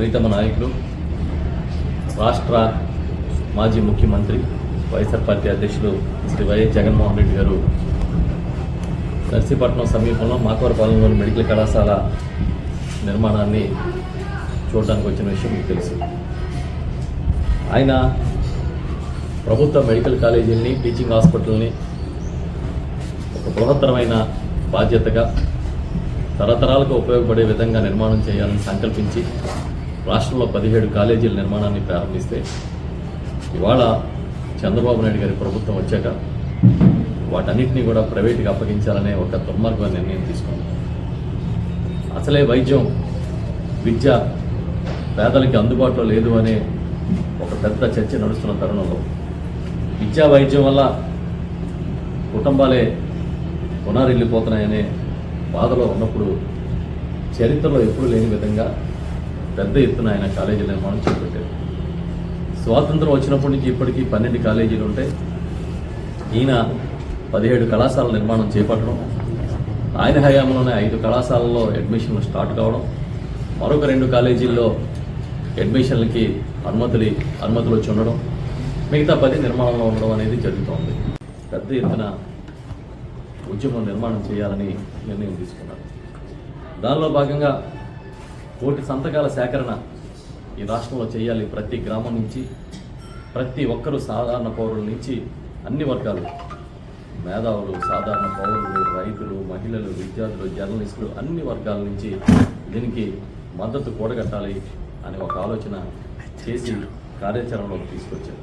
ప్రీతమ నాయకులు రాష్ట్ర మాజీ ముఖ్యమంత్రి వైఎస్ఆర్ పార్టీ అధ్యక్షులు శ్రీ వైఎస్ జగన్మోహన్ రెడ్డి గారు నర్సీపట్నం సమీపంలో మాకవరపాలెంలోని మెడికల్ కళాశాల నిర్మాణాన్ని చూడడానికి వచ్చిన విషయం మీకు తెలుసు. ఆయన ప్రభుత్వ మెడికల్ కాలేజీల్ని టీచింగ్ హాస్పిటల్ని ఒక బృహత్తరమైన బాధ్యతగా తరతరాలకు ఉపయోగపడే విధంగా నిర్మాణం చేయాలని సంకల్పించి రాష్ట్రంలో పదిహేడు కాలేజీల నిర్మాణాన్ని ప్రారంభిస్తే ఇవాళ చంద్రబాబు నాయుడు గారి ప్రభుత్వం వచ్చాక వాటన్నిటినీ కూడా ప్రైవేట్గా అప్పగించాలనే ఒక దుర్మార్గమైన నిర్ణయం తీసుకుంది. అసలే వైద్యం విద్య పేదలకి అందుబాటులో లేదు అనే ఒక పెద్ద చర్చ నడుస్తున్న తరుణంలో విద్యా వైద్యం వల్ల కుటుంబాలే పునరిల్లిపోతున్నాయనే బాధలో ఉన్నప్పుడు చరిత్రలో ఎప్పుడూ లేని విధంగా పెద్ద ఎత్తున ఆయన కాలేజీ నిర్మాణం చేపట్టారు. స్వాతంత్రం వచ్చినప్పటి నుంచి ఇప్పటికీ పన్నెండు కాలేజీలు ఉంటాయి ఈయన పదిహేడు కళాశాల నిర్మాణం చేపట్టడం ఆయన హయాంలోనే ఐదు కళాశాలల్లో అడ్మిషన్లు స్టార్ట్ కావడం మరొక రెండు కాలేజీల్లో అడ్మిషన్లకి అనుమతులు అనుమతులు వచ్చి ఉండడం మిగతా పది నిర్మాణంలో ఉండడం అనేది జరుగుతోంది పెద్ద ఎత్తున ఉద్యమం నిర్మాణం చేయాలని నిర్ణయం తీసుకున్నారు. దానిలో భాగంగా కోటి సంతకాల సేకరణ ఈ రాష్ట్రంలో చేయాలి ప్రతి గ్రామం నుంచి ప్రతి ఒక్కరూ సాధారణ పౌరుల నుంచి అన్ని వర్గాలు. మేధావులు సాధారణ పౌరులు రైతులు మహిళలు విద్యార్థులు జర్నలిస్టులు అన్ని వర్గాల నుంచి దీనికి మద్దతు కూడగట్టాలి అనే ఒక ఆలోచన చేసి కార్యాచరణలోకి తీసుకొచ్చారు.